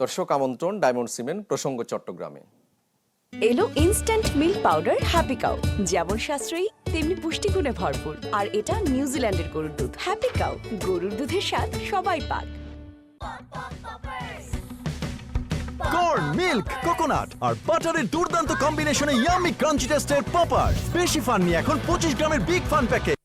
দর্শক আমন্ত্রণ diamond cement প্রসঙ্গ চট্টগ্রামে। এলো instant milk powder happy cow যেমন সাশ্রয়ী তেমনি পুষ্টিগুণে ভরপুর। আর এটা নিউজিল্যান্ডের গরুর দুধ। হ্যাপি কাউ গরুর দুধের স্বাদ সবাই পাক। কর্ন মিল্ক কোকোনাট আর বাটারের দুর্দান্ত কম্বিনেশনে ইয়ামি ক্রাঞ্চি টেস্টের পপার বেশি ফান নিয়ে এখন পঁচিশ গ্রামের বিগ ফান প্যাকেজ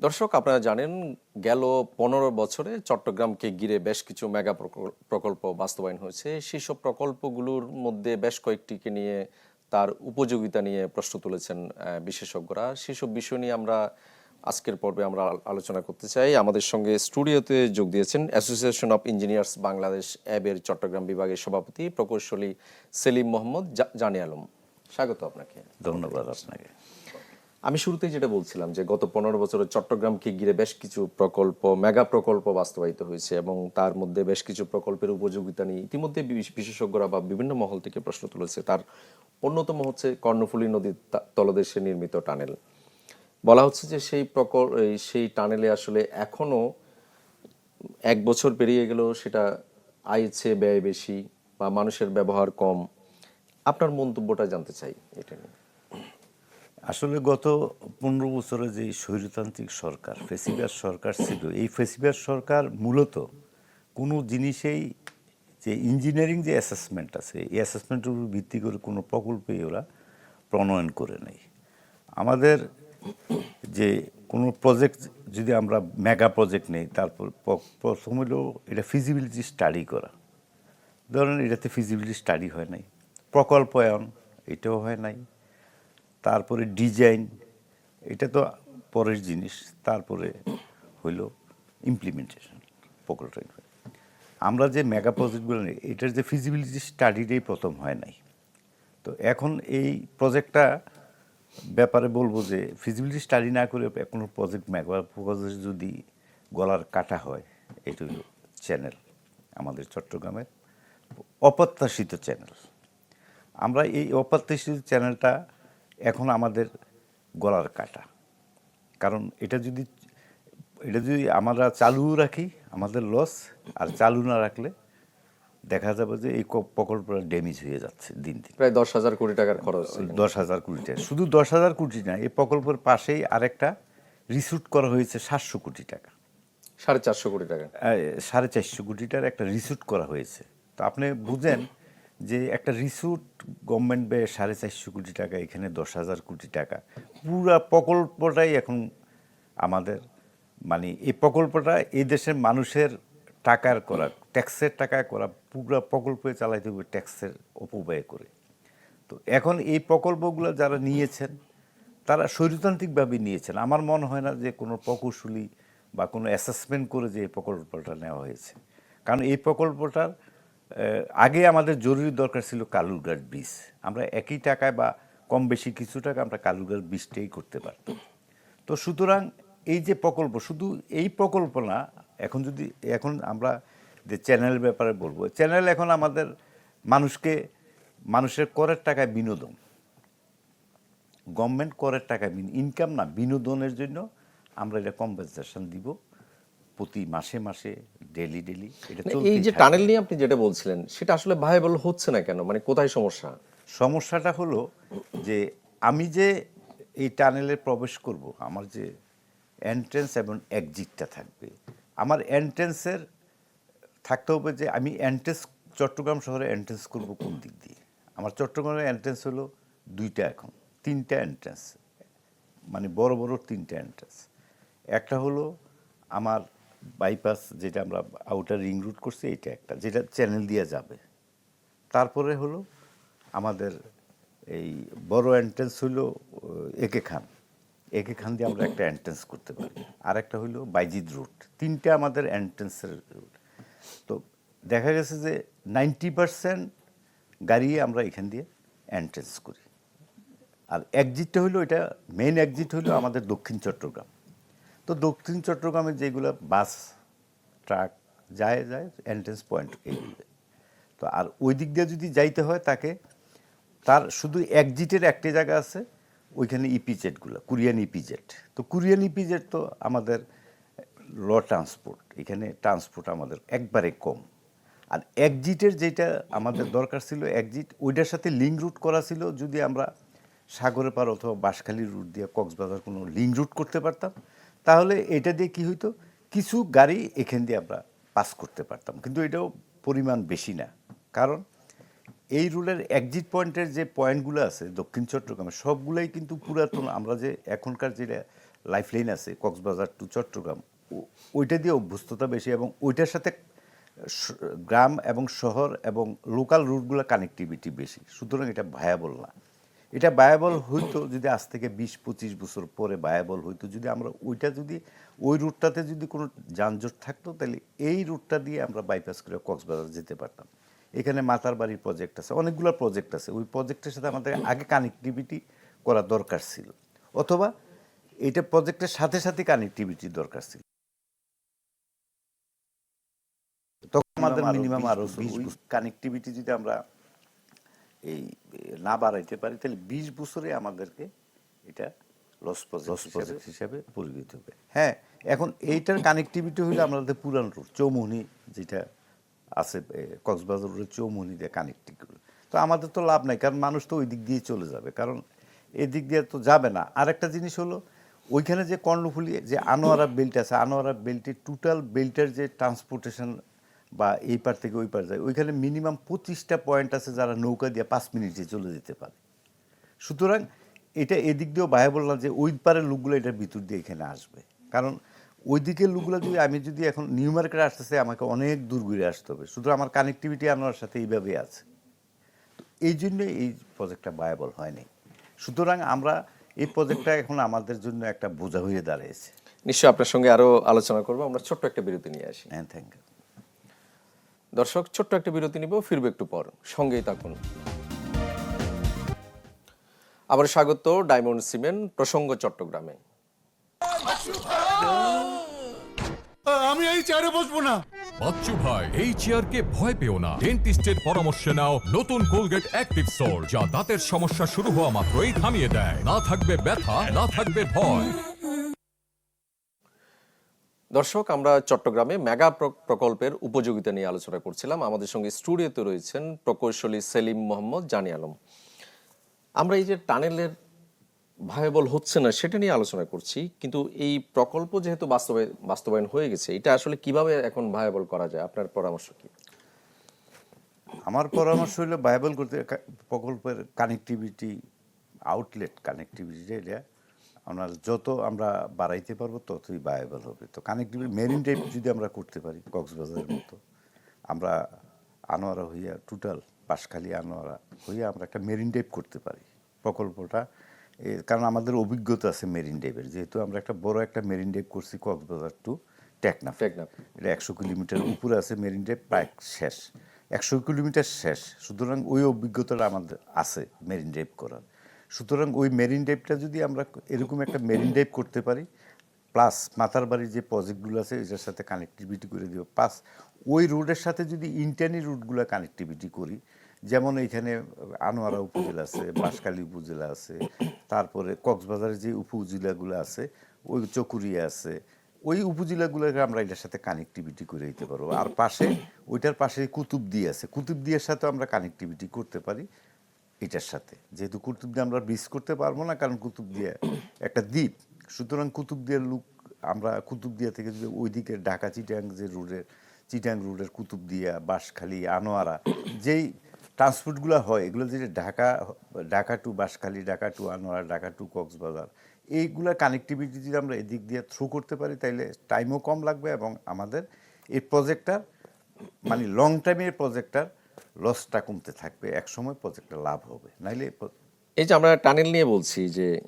দর্শক, আপনারা জানেন গেল পনেরো বছরে চট্টগ্রামকে ঘিরে বেশ কিছু মেগা প্রকল- প্রকল্প বাস্তবায়ন হয়েছে। সেসব প্রকল্পগুলোর মধ্যে বেশ কয়েকটিকে নিয়ে তার উপযোগিতা নিয়ে প্রশ্ন তুলেছেন বিশেষজ্ঞরা। সেসব বিষয় নিয়ে আমরা আজকের পর্বে আমরা আলোচনা করতে চাই। আমাদের সঙ্গে স্টুডিওতে যোগ দিয়েছেন অ্যাসোসিয়েশন অফ ইঞ্জিনিয়ার্স বাংলাদেশ অ্যাবের চট্টগ্রাম বিভাগের সভাপতি প্রকৌশলী সেলিম মোহাম্মদ জানে আলম। স্বাগত আপনাকে। ধন্যবাদ আপনাকে। আমি শুরুতেই যেটা বলছিলাম যে গত পনেরো বছরে চট্টগ্রামকে ঘিরে বেশ কিছু প্রকল্প, মেগা প্রকল্প বাস্তবায়িত হয়েছে এবং তার মধ্যে বেশ কিছু প্রকল্পের উপযোগিতা নিয়ে ইতিমধ্যে বিশ- বিশেষজ্ঞরা বা বিভিন্ন মহল থেকে প্রশ্ন তুলেছে। তার অন্যতম হচ্ছে কর্ণফুলী নদীর তলদেশে নির্মিত টানেল। বলা হচ্ছে যে সেই প্রকল্প সেই টানেলে আসলে এখনও এক বছর পেরিয়ে গেলেও সেটা আয়ের চেয়ে ব্যয় বেশি বা মানুষের ব্যবহার কম। আপনার মন্তব্যটা জানতে চাই এটা নিয়ে। আসলে গত পনেরো বছরে যে স্বৈরতান্ত্রিক সরকার ফেসিবাস সরকার ছিল, এই ফেসিবাস সরকার মূলত কোনো জিনিসেই যে ইঞ্জিনিয়ারিং যে অ্যাসেসমেন্ট আছে, এই অ্যাসেসমেন্টের উপর ভিত্তি করে কোনো প্রকল্পই ওরা প্রণয়ন করে নেই। আমাদের যে কোনো প্রজেক্ট যদি আমরা মেগা প্রজেক্ট নেই, তারপর প্রথম হলো এটা ফিজিবিলিটি স্টাডি করা। ধরেন এটাতে ফিজিবিলিটি স্টাডি হয় নাই, প্রকল্পায়ন, এটাও হয় নাই। তারপরে ডিজাইন, এটা তো পরের জিনিস, তারপরে হইল ইমপ্লিমেন্টেশন প্রকল্প। আমরা যে মেগা প্রজেক্টগুলো নিই এটার যে ফিজিবিলিটি স্টাডিটাই প্রথম হয় নাই। তো এখন এই প্রজেক্টটা ব্যাপারে বলব যে ফিজিবিলিটি স্টাডি না করে কোনো প্রজেক্ট মেগা প্রজেক্ট যদি গলার কাটা হয়, এটা হলো চ্যানেল আমাদের চট্টগ্রামের অপ্রত্যাশিত চ্যানেল আমরা এই অপ্রত্যাশিত চ্যানেলটা এখন আমাদের গলার কাটা। কারণ এটা যদি এটা যদি আমরা চালু রাখি আমাদের লস আর চালু না রাখলে দেখা যাবে যে এই প্রকল্পটা ড্যামেজ হয়ে যাচ্ছে দিন দিন। প্রায় দশ হাজার কোটি টাকার খরচ। দশ হাজার কোটি টাকা। শুধু দশ হাজার কোটি না এই প্রকল্পের পাশেই আরেকটা রিসুট করা হয়েছে সাতশো কোটি টাকা। সাড়ে চারশো কোটি টাকা। সাড়ে চারশো কোটিটার একটা রিসুট করা হয়েছে। তো আপনি বুঝেন যে একটা রিসুট গভর্নমেন্ট ব্যয় সাড়ে চারশো কোটি টাকা, এখানে দশ হাজার কোটি টাকা। পুরা প্রকল্পটাই এখন আমাদের মানে এই প্রকল্পটা এই দেশের মানুষের টাকার করা, ট্যাক্সের টাকায় করা, পুরা প্রকল্পে চালাইতে হবে ট্যাক্সের অপব্যয় করে। তো এখন এই প্রকল্পগুলো যারা নিয়েছেন, তারা স্বৈরতান্ত্রিকভাবে নিয়েছেন। আমার মনে হয় না যে কোনো প্রকৌশলী বা কোনো অ্যাসেসমেন্ট করে যে এই প্রকল্পটা নেওয়া হয়েছে। কারণ এই প্রকল্পটার আগে আমাদের জরুরি দরকার ছিল কালুরঘাট ব্রিজ আমরা একই টাকায় বা কম বেশি কিছু টাকা আমরা কালুরঘাট ব্রিজটাই করতে পারতাম। তো সুতরাং এই যে প্রকল্প, শুধু এই প্রকল্প না, এখন যদি, এখন আমরা যে চ্যানেল ব্যাপারে বলব, চ্যানেল এখন আমাদের মানুষকে, মানুষের করের টাকায় বিনোদন। গভর্নমেন্ট করের টাকা ইনকাম না, বিনোদনের জন্য আমরা এটা কম্পেনসেশন দিব। প্রতি মাসে মাসে ডেলি ডেলি এটা মানে এই যে টানেল নিয়ে আপনি যেটা বলছিলেন সেটা আসলে ভাইবল হচ্ছে না কেন? মানে কোথায় সমস্যা? সমস্যাটা হলো যে আমি যে এই টানেলে প্রবেশ করব আমার যে এন্ট্রেন্স এবং এক্সিটটা থাকবে আমার এন্ট্রেন্সের থাকতে হবে যে আমি এন্ট্রেন্স চট্টগ্রাম শহরে এন্ট্রেন্স করব কোন দিক দিয়ে? আমার চট্টগ্রামের এন্ট্রেন্স হলো দুইটা এখন তিনটা এন্ট্রেন্স মানে বড় বড় তিনটা এন্ট্রেন্স একটা হলো আমার বাইপাস যেটা আমরা আউটার রিং রুট করছি, এটা একটা, যেটা চ্যানেল দিয়ে যাবে। তারপরে হলো আমাদের এই বড় এন্ট্রেন্স হলো একে খান। একে খান দিয়ে আমরা একটা এন্ট্রেন্স করতে পারি। আর একটা হলো বাইজিদ রুট তিনটে আমাদের এন্ট্রেন্সের রুট তো দেখা গেছে যে নাইনটি পার্সেন্ট গাড়ি আমরা এখান দিয়ে এন্ট্রেন্স করি। আর একজিটটা হলো এটা মেন একজিট হলো আমাদের দক্ষিণ চট্টগ্রাম। তো দক্ষিণ চট্টগ্রামে যেগুলো বাস, ট্রাক যায় যায় এন্ট্রেন্স পয়েন্ট এইগুলো তো আর ওই দিক দিয়ে যদি যাইতে হয় তাকে, তার শুধু একজিটের একটি জায়গা আছে, ওইখানে ইপিজেটগুলো কোরিয়ান ইপিজেট তো কোরিয়ান ইপিজেট তো আমাদের ল ট্রান্সপোর্ট এখানে ট্রান্সপোর্ট আমাদের একবারে কম। আর একজিটের যেটা আমাদের দরকার ছিল একজিট ওইটার সাথে লিঙ্ক রুট করা ছিল যদি আমরা সাগরে পার অথবা বাঁশখালী রুট দিয়ে কক্সবাজার কোনো লিঙ্ক রুট করতে পারতাম। তাহলে এটা দিয়ে কি হইতো? কিছু গাড়ি এখান দিয়ে আমরা পাস করতে পারতাম। কিন্তু এটাও পরিমাণ বেশি না। কারণ এই রুলের এক্সিট পয়েন্টের যে পয়েন্টগুলো আছে, দক্ষিণ চট্টগ্রামে, সবগুলোই কিন্তু পুরাতন। আমরা যে এখনকার যেটা লাইফ লাইন আছে, কক্সবাজার টু চট্টগ্রাম ওইটা দিয়ে অভ্যস্ততা বেশি এবং ওইটার সাথে গ্রাম এবং শহর এবং লোকাল রুটগুলো কানেক্টিভিটি বেশি। সুতরাং এটা ভায়াবল না। এটা বায়াবল হইতো যদি আজ থেকে বিশ পঁচিশ বছর পরে বায়াবল হইতো। যদি আমরা ওইটা যদি ওই রুটটাতে যদি কোনো যানজট থাকতো তাহলে এই রুটটা দিয়ে আমরা বাইপাস করে কক্সবাজার যেতে পারতাম। এখানে মাতার বাড়ির প্রজেক্ট আছে অনেকগুলো প্রজেক্ট আছে। ওই প্রজেক্টের সাথে আমাদের আগে কানেক্টিভিটি করা দরকার ছিল। অথবা এটা প্রজেক্টের সাথে সাথে কানেক্টিভিটি দরকার ছিল। তখন আমাদের মিনিমাম আরও বিশ কানেক্টিভিটি যদি আমরা এই না বাড়াইতে পারি তাহলে বিশ বছরে আমাদেরকে এটা লস প্রজেক্ট হিসাবে পরিণত হবে। হ্যাঁ এখন এইটার কানেক্টিভিটি হইলে আমাদের পুরান রুট চৌমুহনি যেটা আছে কক্সবাজার রোডের চৌমুহনি দিয়ে কানেক্টিং তো আমাদের তো লাভ নাই কারণ মানুষ তো ওই দিক দিয়ে চলে যাবে কারণ এদিক দিয়ে তো যাবে না। আর একটা জিনিস হলো ওইখানে যে কর্ণফুলি যে আনোয়ারা বেল্ট আছে আনোয়ারা বেল্টের টোটাল বেল্টের যে ট্রান্সপোর্টেশন বা এই পার থেকে ওই পার যায়। ওইখানে মিনিমাম পঁচিশটা পয়েন্ট আছে যারা নৌকা দিয়ে পাঁচ মিনিটে চলে যেতে পারে। সুতরাং এটা এদিক দিয়েও ভায়াবল না যে ওই পারের লোকগুলো এটার ভিতর দিয়ে এখানে আসবে। কারণ ওই দিকের লোকগুলো যদি আমি যদি এখন নিউ মার্কেটে আসতেছে আমাকে অনেক দূর ঘুরে আসতে হবে। শুধু আমার কানেক্টিভিটি আমার সাথে এইভাবেই আছে। তো এই জন্য এই প্রজেক্টটা ভায়াবল হয়নি। সুতরাং আমরা এই প্রজেক্টটা এখন আমাদের জন্য একটা বোঝা হয়ে দাঁড়িয়েছে। নিশ্চয়ই আপনার সঙ্গে আরও আলোচনা করব। আমরা ছোট্ট একটা বিরতি নিয়ে আসি। হ্যাঁ থ্যাংক ইউ দর্শক ছোট্ট একটা বিরতি নিব ফিরবে একটু পর। সঙ্গেই থাকুন। আবার স্বাগত ডায়মন্ড সিমেন্ট প্রসঙ্গ চট্টগ্রামে। আমি এই চেয়ারে বসবো না। বাচ্চু ভাই এই চেয়ারকে ভয় পেও না। ডেন্টিস্টের পরামর্শে নাও নতুন কোলগেট অ্যাক্টিভ সোল যা দাঁতের সমস্যা শুরু হওয়া মাত্রই থামিয়ে দেয়। না থাকবে ব্যথা না থাকবে ভয়। দর্শক, আমরা চট্টগ্রামে মেগা প্রকল্পের উপযোগিতা নিয়ে আলোচনা করছিলাম। আমাদের সঙ্গে স্টুডিওতে রয়েছেন প্রকৌশলী সেলিম মোহাম্মদ জানি আলম। আমরা এই যে টানেলের ভায়াবল হচ্ছে না, সেটা নিয়ে আলোচনা করছি, কিন্তু এই প্রকল্প যেহেতু বাস্তবায়ন বাস্তবায়ন হয়ে গেছে, এটা আসলে কীভাবে এখন ভায়াবল করা যায়? আপনার পরামর্শ কি? আমার পরামর্শ হলো ভায়াবল করতে প্রকল্পের কানেক্টিভিটি আউটলেট কানেক্টিভিটি এটা আমরা যত আমরা বাড়াইতে পারব ততই ভায়াবল হবে। তো কানেক্টিভিটি মেরিন ড্রাইভ যদি আমরা করতে পারি কক্সবাজারের মতো আমরা আনোয়ারা হইয়া টোটাল বাঁশখালী আনোয়ারা হইয়া আমরা একটা মেরিন ড্রাইভ করতে পারি। প্রকল্পটা কারণ আমাদের অভিজ্ঞতা আছে মেরিন ড্রাইভের যেহেতু আমরা একটা বড় একটা মেরিন ড্রাইভ করছি কক্সবাজার টু টেকনাফ। টেকনাফ। এটা একশো কিলোমিটার উপরে আছে মেরিন ড্রাইভ প্রায় শেষ। একশো কিলোমিটার শেষ। সুতরাং ওই অভিজ্ঞতাটা আমাদের আছে মেরিন ড্রাইভ করার। সুতরাং ওই মেরিন ড্রাইভটা যদি আমরা এরকম একটা মেরিন ড্রাইভ করতে পারি প্লাস মাতার বাড়ির যে প্রজেক্টগুলো আছে এটার সাথে কানেক্টিভিটি করে দিব। প্লাস ওই রোডের সাথে যদি ইন্টারনি রুটগুলো কানেক্টিভিটি করি, যেমন এইখানে আনোয়ারা উপজেলা আছে, বাঁশখালী উপজেলা আছে, তারপরে কক্সবাজারের যে উপজেলাগুলো আছে, ওই চকুরিয়া আছে, ওই উপজেলাগুলোকে আমরা এটার সাথে কানেক্টিভিটি করে দিতে পারব। আর পাশে, ওইটার পাশে কুতুবদি আছে। কুতুবদিয়ার সাথে আমরা কানেক্টিভিটি করতে পারি। এটার সাথে। যেহেতু কুতুবদিয়া আমরা ব্রিজ করতে পারব না কারণ কুতুবদিয়া একটা দ্বীপ। সুতরাং কুতুবদিয়ার লুক আমরা কুতুব কুতুবদিয়া থেকে যদি ওইদিকে ঢাকা চিটাং যে রোডের চিটাং রোডের কুতুবদিয়া বাঁশখালী আনোয়ারা যেই ট্রান্সপোর্টগুলো হয় এগুলো যে Dhaka Dhaka to Banshkhali Dhaka to Anowara Dhaka to Cox's Bazar এইগুলা কানেক্টিভিটি যদি আমরা এদিক দিয়ে থ্রু করতে পারি তাইলে টাইমও কম লাগবে এবং আমাদের এই প্রজেক্টটার মানে লং টাইমের প্রজেক্টটার লসটা কমতে থাকবে একসময় প্রজেক্টটা লাভ হবে। নাইলে এই যে আমরা টানেল নিয়ে বলছি যে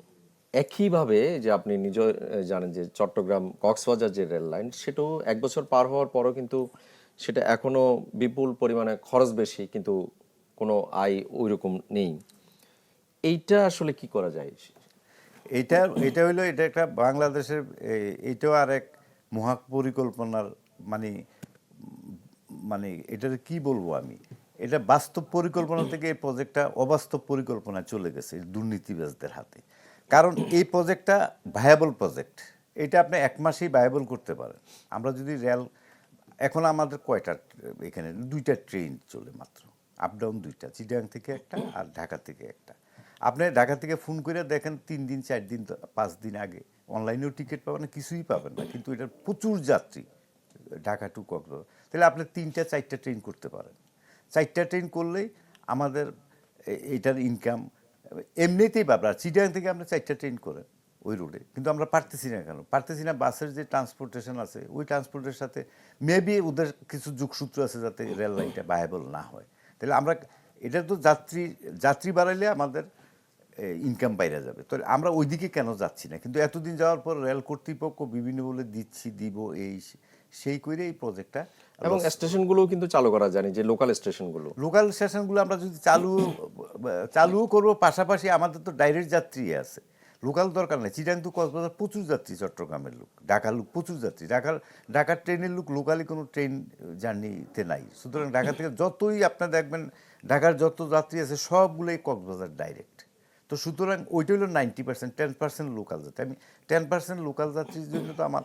একইভাবে যে আপনি নিজ জানেন যে চট্টগ্রাম কক্সবাজার যে রেল লাইন সেটাও এক বছর পার হওয়ার পরও কিন্তু সেটা এখনও বিপুল পরিমাণে খরচ বেশি কিন্তু কোনো আয় ওইরকম নেই। এইটা আসলে কি করা যায়? এটা এটা হইল এটা একটা বাংলাদেশের এ- এটাও আর এক মহা পরিকল্পনার মানে মানে এটার কি বলব আমি? এটা বাস্তব পরিকল্পনা থেকে এই প্রজেক্টটা অবাস্তব পরিকল্পনা চলে গেছে দুর্নীতিবাজদের হাতে। কারণ এই প্রজেক্টটা ভায়াবল প্রজেক্ট এটা আপনি এক মাসেই ভায়াবল করতে পারেন। আমরা যদি রেল এখন আমাদের কয়টা, এখানে দুইটা ট্রেন চলে মাত্র। আপ ডাউন দুইটা চিটাং থেকে একটা আর ঢাকা থেকে একটা। আপনি ঢাকা থেকে ফোন করে দেখেন, তিন দিন, চার দিন, পাঁচ দিন আগে অনলাইনেও টিকিট পাবেন না কিছুই পাবেন না। কিন্তু এটা প্রচুর যাত্রী ঢাকা টু কক্সবাজার। তাহলে আপনি তিনটা, চারটা ট্রেন করতে পারেন। চারটা ট্রেন করলেই আমাদের এ- এইটার ইনকাম এমনিতেই আর চিটাং থেকে আমরা চারটা ট্রেন করেন ওই রোডে কিন্তু আমরা পারতেছি না কেন? পারতেছি না বাসের যে ট্রান্সপোর্টেশন আছে, ওই ট্রান্সপোর্টের সাথে মেবি ওদের কিছু যোগসূত্র আছে যাতে রেল লাইনটা ভায়াবল না হয়। তাহলে আমরা, এটা তো যাত্রী যাত্রী বাড়াইলে আমাদের ইনকাম বাইরে যাবে। তো আমরা ওইদিকে কেন যাচ্ছি না? কিন্তু এতদিন যাওয়ার পর রেল কর্তৃপক্ষ বিভিন্ন বলে দিচ্ছি, দিব এই সেই করে এই প্রজেক্টটা এবং স্টেশনগুলোও কিন্তু চালু করা জানি যে লোকাল স্টেশনগুলো। লোকাল স্টেশনগুলো আমরা যদি চালু চালু করব পাশাপাশি আমাদের তো ডাইরেক্ট যাত্রী আছে। লোকাল দরকার নেই চিটাং তো কক্সবাজার প্রচুর যাত্রী চট্টগ্রামের লোক ঢাকার লোক প্রচুর যাত্রী। ঢাকার ঢাকার ট্রেনের লোক লোকালি কোনো ট্রেন জার্নিতে নাই। সুতরাং ঢাকা থেকে যতই আপনার দেখবেন ঢাকার যত যাত্রী আছে সবগুলোই কক্সবাজার ডাইরেক্ট তো সুতরাং ওইটা হলো ninety percent ten percent local যাত্রী। আমি টেন পার্সেন্ট লোকাল যাত্রীর জন্য তো আমার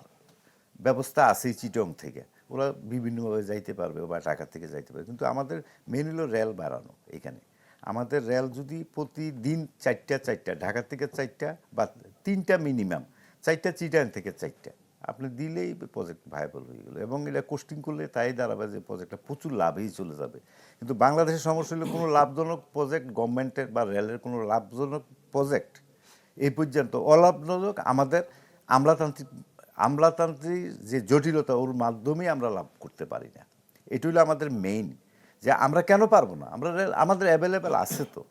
ব্যবস্থা আছেই চিটং থেকে। ওরা বিভিন্নভাবে যাইতে পারবে বা ঢাকা থেকে যাইতে পারবে। কিন্তু আমাদের মেন হলো রেল বাড়ানো এখানে। আমাদের রেল যদি প্রতিদিন চারটা চারটা, ঢাকা থেকে চারটা বা তিনটা মিনিমাম চারটা চিটাং থেকে চারটা। আপনি দিলেই প্রজেক্ট ভায়াবল হয়ে গেলো। এবং এটা কোস্টিং করলে তাই দাঁড়াবে যে প্রজেক্টটা প্রচুর লাভেই চলে যাবে। কিন্তু বাংলাদেশের সমস্যা হলো কোনো লাভজনক প্রজেক্ট গভর্নমেন্টের বা রেলের কোনো লাভজনক প্রজেক্ট এই পর্যন্ত। অলাভজনক আমাদের আমলাতান্ত্রিক আমলাতান্ত্রিক যে জটিলতা ওর মাধ্যমেই আমরা লাভ করতে পারি না। এটি হলো আমাদের মেইন যে আমরা কেন পারব না? আমরা আমাদের অ্যাভেলেবেল আছে তো।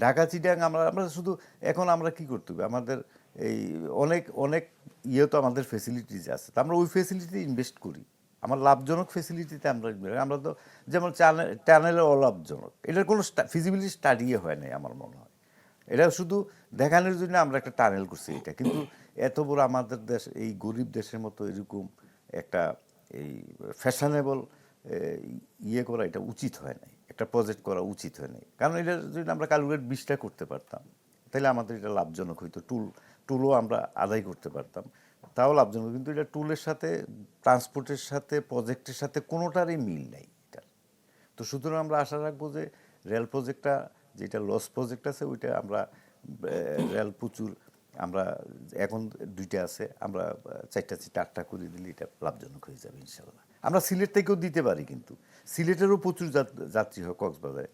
ঢাকা, চিটাং আমরা আমরা শুধু এখন আমরা কি করতে হবে? আমাদের এই অনেক অনেক ইয়ে তো আমাদের ফেসিলিটিস আছে। তো আমরা ওই ফেসিলিটিতে ইনভেস্ট করি। আমার লাভজনক ফেসিলিটিতে আমরা। আমরা তো যেমন টানেলের অলাভজনক। এটার কোনো ফিজিবিলিটি স্টাডিয়ে হয় নাই আমার মনে হয়। এটা শুধু দেখানোর জন্য আমরা একটা টানেল করছি এটা। কিন্তু এত বড় আমাদের দেশ, এই গরিব দেশের মতো এরকম একটা এই ফ্যাশনেবল ইয়ে করা এটা উচিত হয় নাই। একটা প্রজেক্ট করা উচিত হয় নাই। কারণ এটা যদি আমরা কালুগেট বিশটা করতে পারতাম, তাহলে আমাদের এটা লাভজনক হইতো। টুল টুলও আমরা আদায় করতে পারতাম। তাও লাভজনক, কিন্তু এটা টুলের সাথে ট্রান্সপোর্টের সাথে প্রজেক্টের সাথে কোনোটারই মিল নাই এটার। তো সুতরাং আমরা আশা রাখব যে রেল প্রজেক্টটা যেটা লস প্রজেক্ট আছে, ওইটা আমরা রেল প্রচুর আমরা এখন দুইটা আছে আমরা চারটা চারটা আটটা করে দিলে এটা লাভজনক হয়ে যাবে ইনশাল্লাহ আমরা সিলেট থেকেও দিতে পারি কিন্তু সিলেটেরও প্রচুর যাত্রী হয় কক্সবাজারে।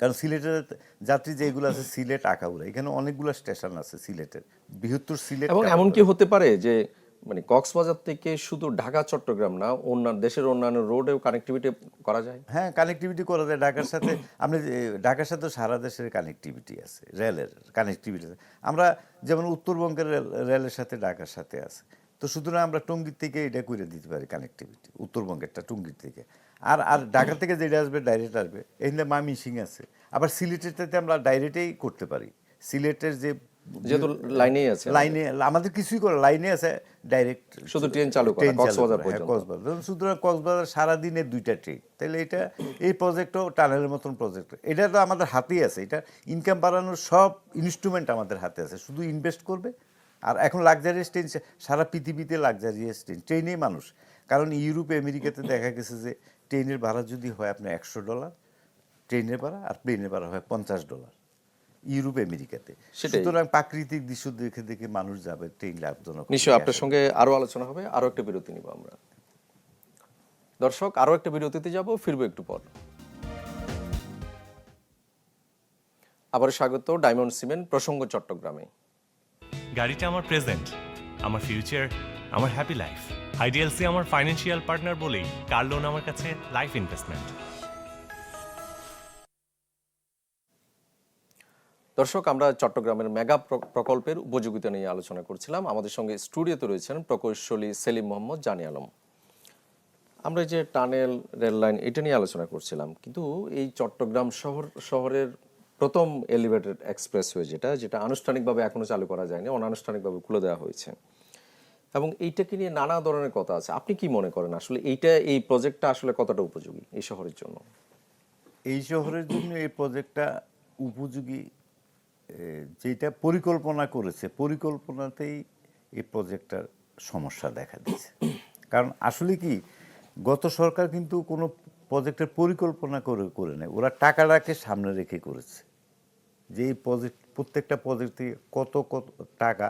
কারণ সিলেটের যাত্রী যেগুলো আছে সিলেট আকাউরা এখানে অনেকগুলো স্টেশন আছে সিলেটের বৃহত্তর সিলেট এবং এমন কি হতে পারে যে মানে কক্সবাজার থেকে শুধু ঢাকা, চট্টগ্রাম না অন্যান্য দেশের অন্যান্য রোডেও কানেক্টিভিটি করা যায়? হ্যাঁ কানেক্টিভিটি করা যায় ঢাকার সাথে। যে- ঢাকার সাথে সারা দেশের কানেক্টিভিটি আছে, রেলের কানেক্টিভিটি আমরা যেমন উত্তরবঙ্গের রেল- রেলের সাথে ঢাকার সাথে আছে। তো সুতরাং আমরা টঙ্গীর থেকে এটা করে দিতে পারি কানেক্টিভিটি উত্তরবঙ্গেরটা টঙ্গীর থেকে। আর আর ঢাকা থেকে যেটা আসবে ডাইরেক্ট আসবে। এখানে মামি সিং আছে। আবার সিলেটেরটাতে আমরা ডাইরেক্টেই করতে পারি। সিলেটের যে যেহেতু লাইনেই আছে লাইনে আমাদের কিছুই করে লাইনে আছে ডাইরেক্ট শুধু ট্রেন চালু করা, কক্সবাজার পর্যন্ত। হ্যাঁ, কক্সবাজার। সুতরাং কক্সবাজার সারাদিনে দুইটা ট্রেন তাহলে এটা এই প্রজেক্টও টানেলের মতন প্রজেক্ট এটা তো আমাদের হাতেই আছে। এটা ইনকাম বাড়ানোর সব ইনস্ট্রুমেন্ট আমাদের হাতে আছে। শুধু ইনভেস্ট করবে। আর এখন লাক্সারিয়াস ট্রেন সারা পৃথিবীতে লাক্সারিয়াস ট্রেন ট্রেনেই মানুষ। কারণ ইউরোপ আমেরিকাতে দেখা গেছে যে ট্রেনের ভাড়া যদি হয় আপনার একশো ডলার ট্রেনের ভাড়া আর প্লেনের ভাড়া হয় পঞ্চাশ ডলার। ইউরোপ আমেরিকাতে। সুতরাং প্রাকৃতিক দৃশ্য দেখে দেখে মানুষ যাবে ট্রেন লাভজনক নিশ্চয়ই আপনার সঙ্গে আরও আলোচনা হবে আরও একটা বিরতি নিব আমরা। দর্শক আরও একটা বিরতিতে যাব ফিরবো একটু পর। আবার স্বাগত ডায়মন্ড সিমেন্ট প্রসঙ্গ চট্টগ্রামে। গাড়িটা আমার প্রেজেন্ট আমার ফিউচার আমার হ্যাপি লাইফ। আইডিএলসি আমার ফাইন্যান্সিয়াল পার্টনার বলেই কার লোন আমার কাছে? Life investment. দর্শক, আমরা চট্টগ্রামের মেগা প্রকল্পের উপযোগিতা নিয়ে আলোচনা করছিলাম। আমাদের সঙ্গে স্টুডিওতে রয়েছেন প্রকৌশলী সেলিম মোহাম্মদ, জানি আলম। আমরা যে টানেল, রেল লাইন, এটা নিয়ে আলোচনা করছিলাম, কিন্তু এই চট্টগ্রাম শহর, শহরের প্রথম এলিভেটেড এক্সপ্রেসওয়ে যেটা যেটা আনুষ্ঠানিকভাবে এখনও চালু করা যায়নি, অনানুষ্ঠানিকভাবে খুলে দেওয়া হয়েছে। এবং এইটাকে নিয়ে নানা ধরনের কথা আছে। আপনি কি মনে করেন? আসলে এইটা, এই প্রজেক্টটা আসলে কতটা উপযোগী এই শহরের জন্য? এই শহরের জন্য এই প্রজেক্টটা উপযোগী যেটা পরিকল্পনা করেছে, পরিকল্পনাতেই এই প্রজেক্টটার সমস্যা দেখা দিচ্ছে কারণ আসলে কি, গত সরকার কিন্তু কোনো প্রজেক্টের পরিকল্পনা করে করে নেয়। ওরা টাকাটাকে সামনে রেখে করেছে। যে এই প্রজেক্ট, প্রত্যেকটা প্রজেক্ট থেকে কত কত টাকা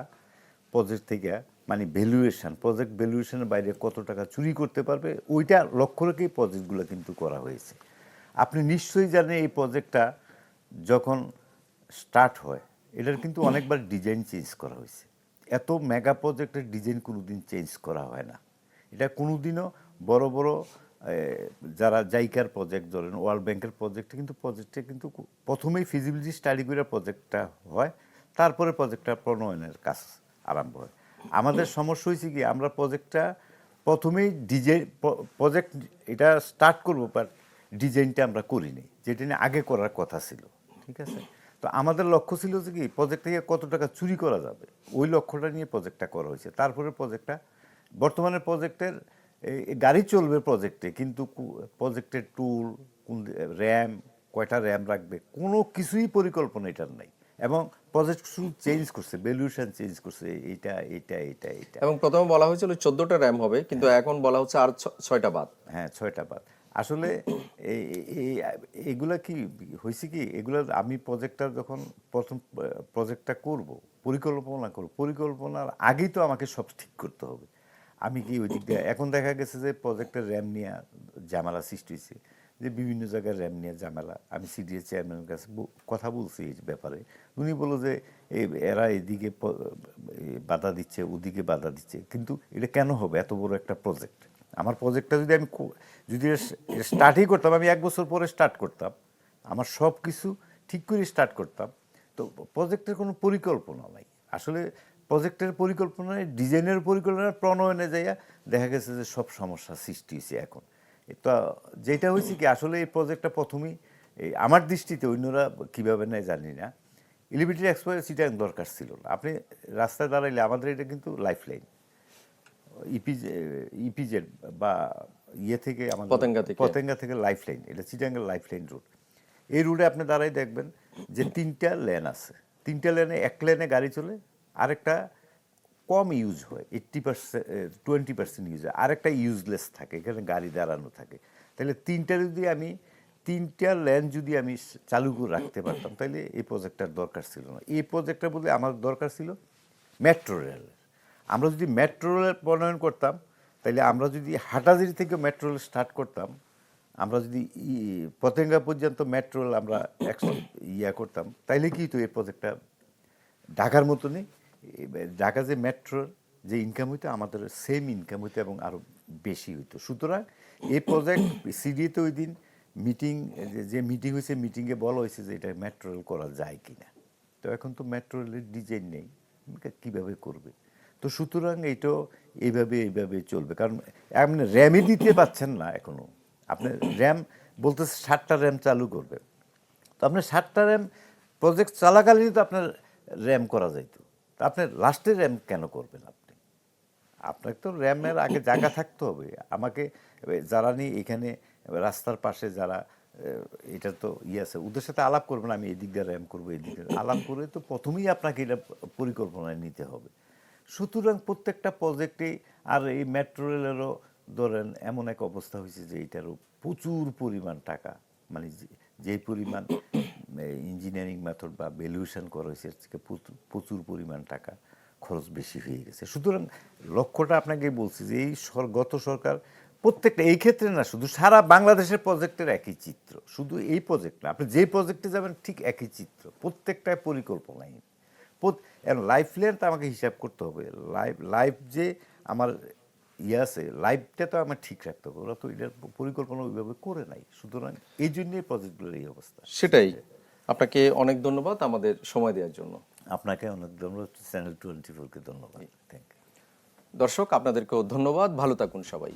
প্রজেক্ট থেকে মানে ভ্যালুয়েশন প্রজেক্ট ভ্যালুয়েশনের বাইরে কত টাকা চুরি করতে পারবে, ওইটা লক্ষ্য রেখেই প্রজেক্টগুলো কিন্তু করা হয়েছে। আপনি নিশ্চয়ই জানেন এই প্রজেক্টটা যখন স্টার্ট হয় এটার কিন্তু অনেকবার ডিজাইন চেঞ্জ করা হয়েছে। এত মেগা প্রজেক্টের ডিজাইন কোনো দিন চেঞ্জ করা হয় না। এটা কোনোদিনও বড় বড় এ, যারা জাইকার প্রজেক্ট ধরেন ওয়ার্ল্ড ব্যাংকের প্রজেক্টে কিন্তু প্রজেক্টে কিন্তু প্রথমেই ফিজিবিলিটি স্টাডি করে প্রজেক্টটা হয় তারপরে প্রজেক্টটা প্রণয়নের কাজ আরম্ভ হয়। আমাদের সমস্যা হয়েছে কি আমরা প্রজেক্টটা প্রথমেই ডিজাইন প্রজেক্ট এটা স্টার্ট করব বাট ডিজাইনটা আমরা করিনি। যেটা নিয়ে আগে করার কথা ছিল ঠিক আছে? তো আমাদের লক্ষ্য ছিল যে কি প্রজেক্ট থেকে কত টাকা চুরি করা যাবে? ওই লক্ষ্যটা নিয়ে প্রজেক্টটা করা হয়েছে। তারপরে প্রজেক্টটা বর্তমানে প্রজেক্টের গাড়ি চলবে প্রজেক্টে কিন্তু প্রজেক্টের টুল কোন র্যাম কয়টা র্যাম রাখবে কোনো কিছুই পরিকল্পনা এটার নাই। এবং প্রজেক্ট শুধু চেঞ্জ করছে ভ্যালুয়েশন চেঞ্জ করছে এইটা এইটা এইটা এইটা। এবং প্রথমে বলা হয়েছিল চোদ্দটা র্যাম হবে কিন্তু এখন বলা হচ্ছে আর ছ- ছয়টা বাদ। হ্যাঁ ছয়টা বাদ। আসলে এইগুলা কি হয়েছে কি? এগুলো আমি প্রজেক্টটা যখন প্রথম প্রজেক্টটা করব, পরিকল্পনা করব, পরিকল্পনার আগেই তো আমাকে সব ঠিক করতে হবে। আমি কি ওই দিক দিয়ে, এখন দেখা গেছে যে প্রজেক্টের র্যাম নিয়ে ঝামেলা সৃষ্টি হয়েছে যে বিভিন্ন জায়গায় র্যাম নিয়ে ঝামেলা। আমি সিডিএস চেয়ারম্যানের কাছে কথা বলছি এই ব্যাপারে। উনি বলল যে এরা এদিকে বাধা দিচ্ছে, ওদিকে বাধা দিচ্ছে। কিন্তু এটা কেন হবে? এত বড় একটা প্রজেক্ট আমার প্রজেক্টটা যদি আমি যদি স্টার্টই করতাম আমি এক বছর পরে স্টার্ট করতাম। আমার সব কিছু ঠিক করে স্টার্ট করতাম। তো প্রজেক্টের কোনো পরিকল্পনা নাই। আসলে প্রজেক্টের পরিকল্পনা নেই, ডিজাইনের পরিকল্পনা প্রণয়নে যাইয়া দেখা গেছে যে সব সমস্যা সৃষ্টি হয়েছে এখন। তো যেটা হয়েছে কি আসলে এই প্রজেক্টটা প্রথমেই এই আমার দৃষ্টিতে অন্যরা কীভাবে নেয় জানি না। এলিভেটেড এক্সপ্রেস সিটা দরকার ছিল না। আপনি রাস্তায় দাঁড়াইলে আমাদের এটা কিন্তু লাইফ লাইন ইপিজেড বা ইয়ে থেকে আমাদের পতেঙ্গা থেকে। পতেঙ্গা থেকে লাইফ লাইন এটা চিটাঙ্গের লাইফ লাইন রুট। এই রুটে আপনি দাঁড়াই দেখবেন যে তিনটা লেন আছে। তিনটা লেনে এক লেনে গাড়ি চলে আরেকটা কম ইউজ হয় eighty percent twenty percent use হয় আরেকটা ইউজলেস থাকে এখানে গাড়ি দাঁড়ানো থাকে। তাহলে তিনটা যদি আমি তিনটা লেন যদি আমি চালু করে রাখতে পারতাম তাহলে এই প্রজেক্টটার দরকার ছিল না। এই প্রজেক্টটা বলে আমার দরকার ছিল মেট্রো রেলের আমরা যদি মেট্রো রেল প্রণয়ন করতাম তাহলে আমরা যদি হাটাজারি থেকে মেট্রো রেল স্টার্ট করতাম, আমরা যদি পতেঙ্গা পর্যন্ত মেট্রো রেল আমরা ইয়া করতাম, তাইলে কি তো এই প্রজেক্টটা ঢাকার মতনই ঢাকা যে মেট্রোর যে ইনকাম হইতো, আমাদের সেম ইনকাম হইতো এবং আরও বেশি হইতো। সুতরাং এই প্রজেক্ট সিডিএতে ওই দিন মিটিং যে মিটিং হয়েছে মিটিংয়ে বলা হয়েছে যে এটা মেট্রো রেল করা যায় কি না তো এখন তো মেট্রো রেলের ডিজাইন নেই। কীভাবে করবে? তো সুতরাং এইটাও এইভাবে এইভাবে চলবে। কারণ আপনি র্যামই দিতে পাচ্ছেন না এখনও। আপনি র্যাম বলতে ষাটটা র্যাম চালু করবে। তো আপনার ষাটটা র্যাম প্রজেক্ট চলাকালীনই তো আপনার র্যাম করা যাইতো। তা আপনি লাস্টে র্যাম কেন করবেন আপনি? আপনাকে তো র্যামের আগে জায়গা থাকতে হবে। আমাকে যারা নিয়ে এখানে রাস্তার পাশে যারা এটা তো ইয়ে আছে, ওদের সাথে আলাপ করবেন, আমি এদিক দিয়ে র্যাম করব, এদিক দিয়ে। আলাপ করে তো প্রথমেই আপনাকে এটা পরিকল্পনায় নিতে হবে। সুতরাং প্রত্যেকটা প্রজেক্টে আর এই মেট্রো রেলেরও ধরেন এমন এক অবস্থা হয়েছে যে এটারও প্রচুর পরিমাণ টাকা মানে যে- পরিমাণ ইঞ্জিনিয়ারিং মেথড বা ভ্যালুয়েশন করা হয়েছে থেকে প্রচুর পরিমাণ টাকা খরচ বেশি হয়ে গেছে। সুতরাং লক্ষ্যটা আপনাকে বলছি যে এই গত সরকার প্রত্যেকটা, এই ক্ষেত্রে না, শুধু সারা বাংলাদেশের প্রজেক্টের একই চিত্র। শুধু এই প্রজেক্ট না, আপনি যে প্রজেক্টে যাবেন ঠিক একই চিত্র, প্রত্যেকটায় পরিকল্পনাহীন লাইফ লেন্থ আমাকে হিসাব করতে হবে। লাইফ লাইফ যে আমার ইয়ে আছে লাইফটা তো আমার ঠিক রাখতে হবে। ওরা তো এটার পরিকল্পনা ওইভাবে করে নাই। সুতরাং এই জন্যই প্রজেক্টগুলোর এই অবস্থা। সেটাই। আপনাকে অনেক ধন্যবাদ আমাদের সময় দেওয়ার জন্য। আপনাকে অনেক ধন্যবাদ। চ্যানেল টোয়েন্টি ফোরকে ধন্যবাদ। থ্যাংক ইউ দর্শক আপনাদেরকেও ধন্যবাদ। ভালো থাকুন সবাই।